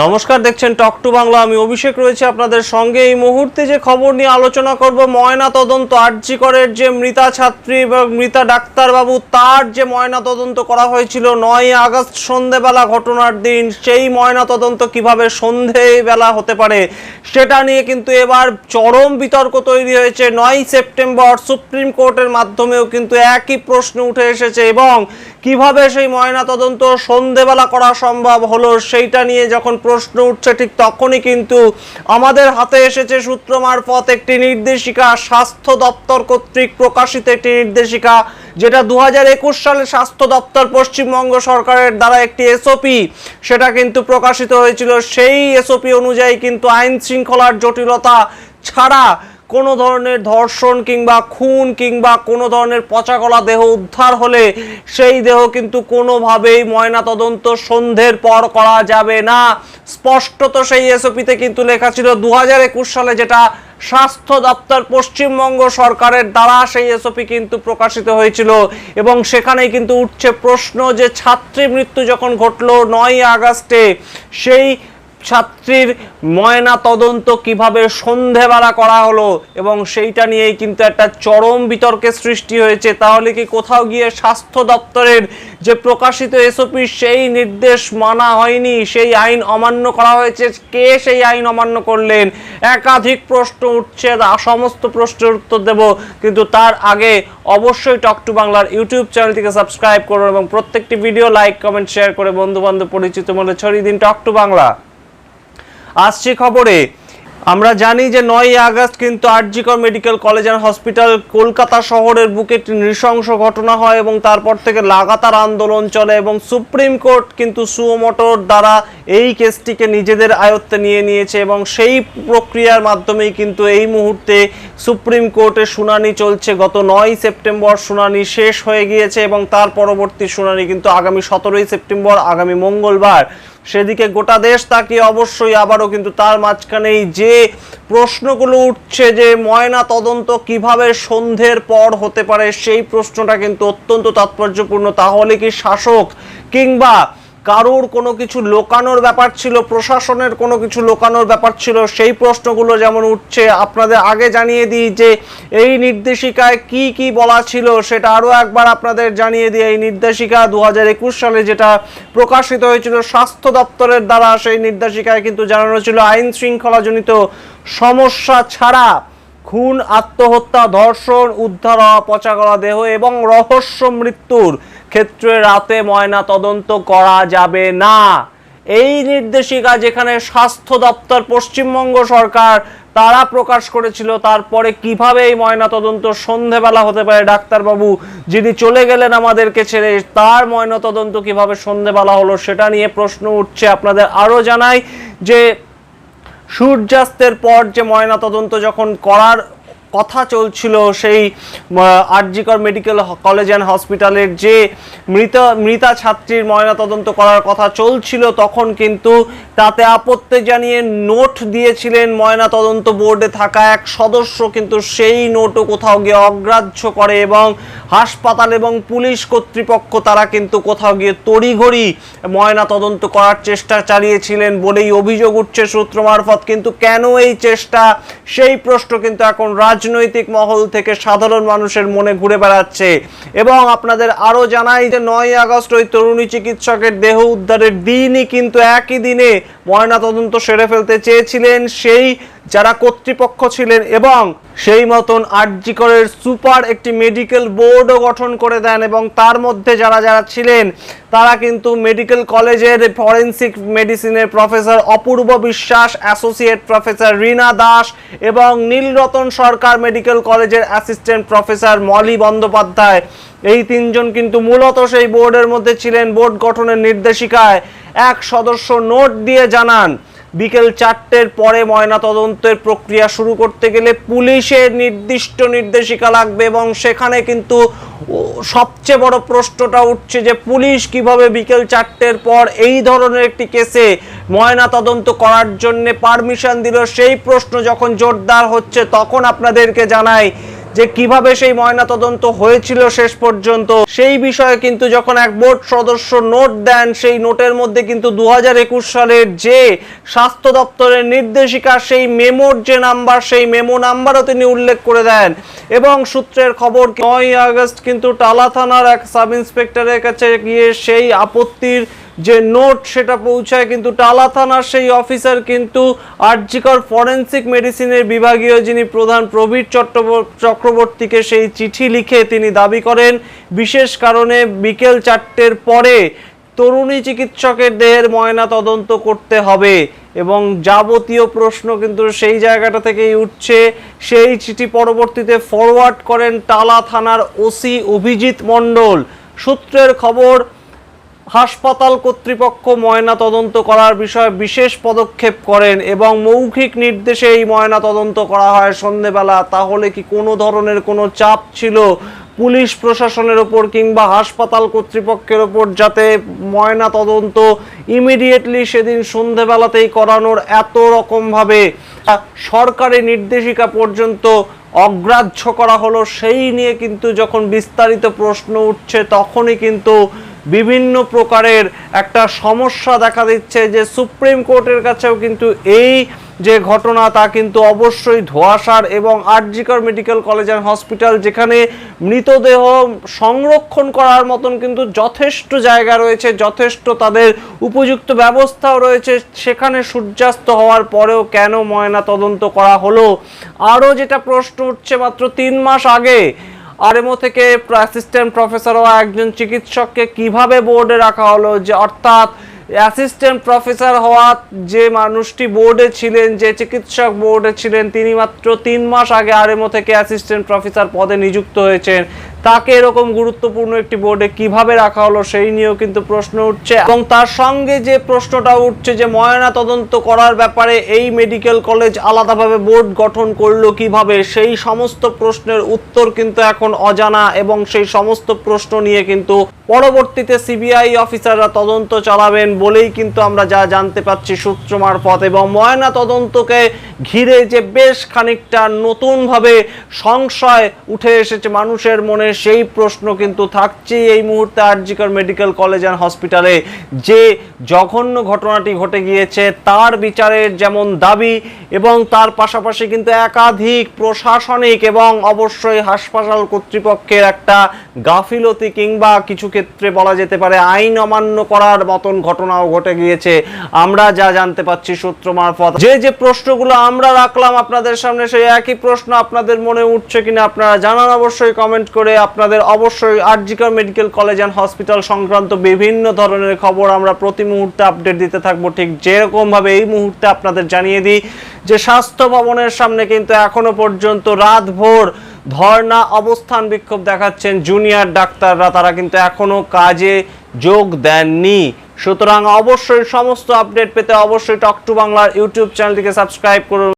নমস্কার, দেখছেন talk to Bangla. আমি অভিষেক রয়েছে আপনাদের সঙ্গে। এই মুহূর্তে যে খবর নিয়ে আলোচনা করব ময়না তদন্ত আরজিকরের যে মৃতা ছাত্রী এবং মৃতা ডাক্তারবাবু, তার যে ময়না তদন্ত করা হয়েছিল নয় আগস্ট সন্ধেবেলা ঘটনার দিন, সেই ময়না তদন্ত কীভাবে সন্ধেবেলা হতে পারে, সেটা নিয়ে কিন্তু এবার চরম বিতর্ক তৈরি হয়েছে। নয় সেপ্টেম্বর সুপ্রিম কোর্টের মাধ্যমেও কিন্তু একই প্রশ্ন উঠে এসেছে এবং কীভাবে সেই ময়না তদন্ত সন্ধেবেলা করা সম্ভব হলো সেইটা নিয়ে যখন প্রশ্ন উঠছে, ঠিক তখনই কিন্তু আমাদের হাতে এসেছে সূত্র মারফত একটি নির্দেশিকা, স্বাস্থ্য দপ্তর কর্তৃক প্রকাশিত একটি নির্দেশিকা, যেটা দু হাজার একুশ সালে স্বাস্থ্য দপ্তর পশ্চিমবঙ্গ সরকারের দ্বারা একটি এসওপি সেটা কিন্তু প্রকাশিত হয়েছিল। সেই এসওপি অনুযায়ী কিন্তু আইন শৃঙ্খলার জটিলতা ছাড়া কোনো ধরনের ধর্ষণ কিংবা খুন কিংবা কোনো ধরনের পচাগলা দেহ উদ্ধার হলে সেই দেহ কিন্তু কোনোভাবেই ময়না তদন্ত সন্ধ্যের পর করা যাবে না। স্পষ্টত সেই এসওপিতে কিন্তু লেখা ছিল দু হাজার একুশ সালে যেটা স্বাস্থ্য দপ্তর পশ্চিমবঙ্গ সরকারের দ্বারা সেই এসওপি কিন্তু প্রকাশিত হয়েছিল এবং সেখানেই কিন্তু উঠছে প্রশ্ন যে ছাত্রী মৃত্যু যখন ঘটলো নয় আগস্টে, সেই ছাত্রীর ময়না তদন্ত কীভাবে সন্ধেবেলা করা হলো এবং সেইটা নিয়েই কিন্তু একটা চরম বিতর্কের সৃষ্টি হয়েছে, তাহলে কি কোথাও গিয়ে স্বাস্থ্য দপ্তরের যে প্রকাশিত এসওপি সেই নির্দেশ মানা হয়নি? সেই আইন অমান্য করা হয়েছে? কে সেই আইন অমান্য করলেন? একাধিক প্রশ্ন উঠছে সমস্ত প্রশ্নের উত্তর দেব, কিন্তু তার আগে অবশ্যই টক টু বাংলার ইউটিউব চ্যানেলটিকে সাবস্ক্রাইব করুন এবং প্রত্যেকটি ভিডিও লাইক, কমেন্ট, শেয়ার করে বন্ধু বান্ধব পরিচিত মনে ছড়িয়ে দিন টক টু বাংলা আসছে খবরে। আমরা জানি যে নয় আগস্ট কিন্তু R G Kar medical college and hospital Kolkata শহরের বুকে একটি নৃশংস ঘটনা হয় এবং তারপর থেকে লাগাতার আন্দোলন চলে এবং সুপ্রিম কোর্ট কিন্তু সুমোটোর দ্বারা এই কেসটিকে নিজেদের আয়ত্তে নিয়ে নিয়েছে এবং সেই প্রক্রিয়ার মাধ্যমেই কিন্তু এই মুহূর্তে সুপ্রিম কোর্টে শুনানি চলছে। গত নয় সেপ্টেম্বর শুনানি শেষ হয়ে গিয়েছে এবং তার পরবর্তী শুনানি কিন্তু আগামী সতেরোই সেপ্টেম্বর, আগামী মঙ্গলবার। সেদিকে গোটা দেশ তাকিয়ে অবশ্যই আবারও কিন্তু তার মাঝখানেই যে প্রশ্নগুলো উঠছে যে ময়না তদন্ত কীভাবে সন্ধের পর হতে পারে সেই প্রশ্নটা কিন্তু অত্যন্ত তাৎপর্যপূর্ণ। তাহলে কি শাসক কিংবা কারোর কোনো কিছু লোকানোর ব্যাপার ছিল, প্রশাসনের কোনো কিছু লোকানোর ব্যাপার ছিল, সেই প্রশ্নগুলো যেমন উঠছে, আপনাদের আগে জানিয়ে দিই যে এই নির্দেশিকায় কি কি বলা ছিল সেটা আরও একবার আপনাদের জানিয়ে দিই। এই নির্দেশিকা দু হাজার একুশ সালে যেটা প্রকাশিত হয়েছিল, স্বাস্থ্য দপ্তরের দ্বারা সেই নির্দেশিকায় কিন্তু জানানো ছিল, আইন শৃঙ্খলাজনিত সমস্যা ছাড়া খুন, আত্মহত্যা, ধর্ষণ, উদ্ধার হওয়া পচা করা দেহ এবং রহস্য মৃত্যুর ক্ষেত্রে রাতে ময়না তদন্ত করা যাবে না। এই নির্দেশিকা যেখানে স্বাস্থ্য দপ্তর, পশ্চিমবঙ্গ সরকার তারা প্রকাশ করেছিল, তারপরে কীভাবে এই ময়না তদন্ত সন্ধেবেলা হতে পারে ডাক্তারবাবু, যিনি চলে গেলেন আমাদেরকে ছেড়ে, তার ময়না তদন্ত কীভাবে সন্ধেবেলা হলো সেটা নিয়ে প্রশ্ন উঠছে আপনাদের। আরও জানাই যে সূর্যাস্তের পর যে ময়নাতদন্ত যখন করার কথা চলছিল সেই আরজিকর মেডিকেল কলেজ অ্যান্ড হসপিটালের যে মৃত, মৃতা ছাত্রীর ময়নাতদন্ত করার কথা চলছিল, তখন কিন্তু তাতে আপত্তি জানিয়ে নোট দিয়েছিলেন ময়নাতদন্ত বোর্ডে থাকা এক সদস্য, কিন্তু সেই নোটও কোথাও গিয়ে অগ্রাহ্য করে এবং হাসপাতাল এবং পুলিশ কর্তৃপক্ষ তারা কিন্তু কোথাও গিয়ে তড়িঘড়ি ময়না তদন্ত করার চেষ্টা চালিয়েছিলেন বলেই অভিযোগ উঠছে সূত্র মারফত। কিন্তু কেন এই চেষ্টা? সেই প্রশ্ন কিন্তু এখন রাজনৈতিক মহল থেকে সাধারণ মানুষের মনে ঘুরে বেড়াচ্ছে। এবং আপনাদের আরও জানাই যে নয় আগস্ট ওই তরুণী চিকিৎসকের দেহ উদ্ধারের দিনই কিন্তু একই দিনে ময়না তদন্ত সেরে ফেলতে চেয়েছিলেন সেই যারা কর্তৃপক্ষ ছিলেন এবং সেই মতন আরজিকরের সুপার একটি মেডিকেল বোর্ডও গঠন করে দেন এবং তার মধ্যে যারা যারা ছিলেন, তারা কিন্তু মেডিকেল কলেজের ফরেন্সিক মেডিসিনের প্রফেসর অপূর্ব বিশ্বাস, অ্যাসোসিয়েট প্রফেসর রীনা দাস এবং নীলরতন সরকার মেডিকেল কলেজের অ্যাসিস্ট্যান্ট প্রফেসর মলি বন্দ্যোপাধ্যায়। এই তিনজন কিন্তু মূলত সেই বোর্ডের মধ্যে ছিলেন। বোর্ড গঠনের নির্দেশিকায় এক সদস্য নোট দিয়ে জানান, বিকেল চারটের পরে ময়না তদন্তের প্রক্রিয়া শুরু করতে গেলে পুলিশের নির্দিষ্ট নির্দেশিকা লাগবে এবং সেখানে কিন্তু সবচেয়ে বড় প্রশ্নটা উঠছে যে পুলিশ কীভাবে বিকেল চারটের পর এই ধরনের একটি কেসে ময়না তদন্ত করার জন্য পারমিশন দিল? সেই প্রশ্ন যখন জোরদার হচ্ছে, তখন আপনাদেরকে জানাই যে কীভাবে সেই ময়না তদন্ত হয়েছিল শেষ পর্যন্ত, সেই বিষয়ে কিন্তু যখন এক বোর্ড সদস্য নোট দেন, সেই নোটের মধ্যে কিন্তু দু হাজার একুশ সালের যে স্বাস্থ্য দপ্তরের নির্দেশিকা, সেই মেমোর যে নাম্বার, সেই মেমো নাম্বারও তিনি উল্লেখ করে দেন। এবং সূত্রের খবর নয় আগস্ট কিন্তু টালা থানার এক সাব ইন্সপেক্টরের কাছে গিয়ে সেই আপত্তির যে নোট সেটা পৌঁছায় কিন্তু টালা থানার সেই অফিসার কিন্তু আরজিকর ফরেন্সিক মেডিসিনের বিভাগীয় যিনি প্রধান প্রবীর চক্রবর্তীকে সেই চিঠি লিখে তিনি দাবি করেন। বিশেষ কারণে বিকেল চারটের পরে তরুণী চিকিৎসকের দেহের ময়না তদন্ত করতে হবে এবং যাবতীয় প্রশ্ন কিন্তু সেই জায়গাটা থেকেই উঠছে। সেই চিঠি পরবর্তীতে ফরওয়ার্ড করেন টালা থানার ওসি অভিজিৎ মণ্ডল। সূত্রের খবর হাসপাতাল কর্তৃপক্ষ ময়না তদন্ত করার বিষয়ে বিশেষ পদক্ষেপ করেন এবং মৌখিক নির্দেশে এই ময়না তদন্ত করা হয় সন্ধেবেলা। তাহলে কি কোনো ধরনের কোনো চাপ ছিল পুলিশ প্রশাসনের ওপর কিংবা হাসপাতাল কর্তৃপক্ষের ওপর যাতে ময়না তদন্ত ইমিডিয়েটলি সেদিন সন্ধেবেলাতেই করানোর এত রকমভাবে সরকারি নির্দেশিকা পর্যন্ত অগ্রাহ্য করা হলো, সেই নিয়ে কিন্তু যখন বিস্তারিত প্রশ্ন উঠছে তখনই কিন্তু বিভিন্ন প্রকারের একটা সমস্যা দেখা দিচ্ছে যে সুপ্রিম কোর্টের কাছেও কিন্তু এই যে ঘটনা তা কিন্তু অবশ্যই ধোয়াশার এবং R G Kar medical college and hospital যেখানে মৃতদেহ সংরক্ষণ করার মতন কিন্তু যথেষ্ট জায়গা রয়েছে, যথেষ্ট তাদের উপযুক্ত ব্যবস্থাও রয়েছে। সেখানে সূর্যাস্ত হওয়ার পরেও কেন ময়না তদন্ত করা হলো? আরও যেটা প্রশ্ন উঠছে, মাত্র তিন মাস আগে আরএমও থেকে অ্যাসিস্ট্যান্ট প্রফেসর হওয়া একজন চিকিৎসককে কীভাবে বোর্ডে রাখা হলো যে, অর্থাৎ অ্যাসিস্ট্যান্ট প্রফেসর হওয়া যে মানুষটি বোর্ডে ছিলেন, যে চিকিৎসক বোর্ডে ছিলেন, তিনি মাত্র তিন মাস আগে আরএমও থেকে অ্যাসিস্ট্যান্ট প্রফেসর পদে নিযুক্ত হয়েছেন। তাকে এরকম গুরুত্বপূর্ণ একটি বোর্ডে কীভাবে রাখা হলো সেই নিয়েও কিন্তু প্রশ্ন উঠছে। এবং তার সঙ্গে যে প্রশ্নটা উঠছে যে ময়না তদন্ত করার ব্যাপারে এই মেডিকেল কলেজ আলাদাভাবে বোর্ড গঠন করল কীভাবে, সেই সমস্ত প্রশ্নের উত্তর কিন্তু এখন অজানা এবং সেই সমস্ত প্রশ্ন নিয়ে কিন্তু পরবর্তীতে সিবিআই অফিসাররা তদন্ত চালাবেন বলেই কিন্তু আমরা যা জানতে পাচ্ছি সূত্র মারফত। এবং ময়না তদন্তকে ঘিরে যে বেশ খানিকটা নতুনভাবে সংশয় উঠে এসেছে মানুষের মনে, সেই প্রশ্ন কিন্তু থাকছেই এই মুহূর্তে আরজিকর মেডিকেল কলেজ অ্যান্ড হসপিটালে। যে জঘন্য ঘটনাটি ঘটে গিয়েছে, তার বিচারের যেমন দাবি এবং তার পাশাপাশি কিন্তু একাধিক প্রশাসনিক এবং অবশ্যই হাসপাতাল কর্তৃপক্ষের একটা গাফিলতি কিংবা কিছু ক্ষেত্রে বলা যেতে পারে আইন অমান্য করার মতন ঘটনাও ঘটে গিয়েছে। আমরা যা জানতে পাচ্ছি সূত্র মারফত। যে যে প্রশ্নগুলো আমরা রাখলাম আপনাদের সামনে সেই একই প্রশ্ন। আপনাদের মনে উঠছে কিনা আপনারা জানান অবশ্যই কমেন্ট করে। আপনাদের অবশ্যই R G Kar medical college and hospital সংক্রান্ত বিভিন্ন ধরনের খবর আমরা প্রতি মুহূর্তে আপডেট দিতে থাকব। ঠিক যেরকম ভাবে এই মুহূর্তে আপনাদের জানিয়ে দিই যে স্বাস্থ্য ভবনের সামনে কিন্তু এখনও পর্যন্ত রাত ভোর ধর্ণা অবস্থান বিক্ষোভ দেখাচ্ছেন জুনিয়র ডাক্তাররা। তারা কিন্তু এখনও কাজে যোগ দেননি। সুতরাং অবশ্যই সমস্ত আপডেট পেতে অবশ্যই টক টু বাংলার ইউটিউব চ্যানেলটিকে সাবস্ক্রাইব করুন।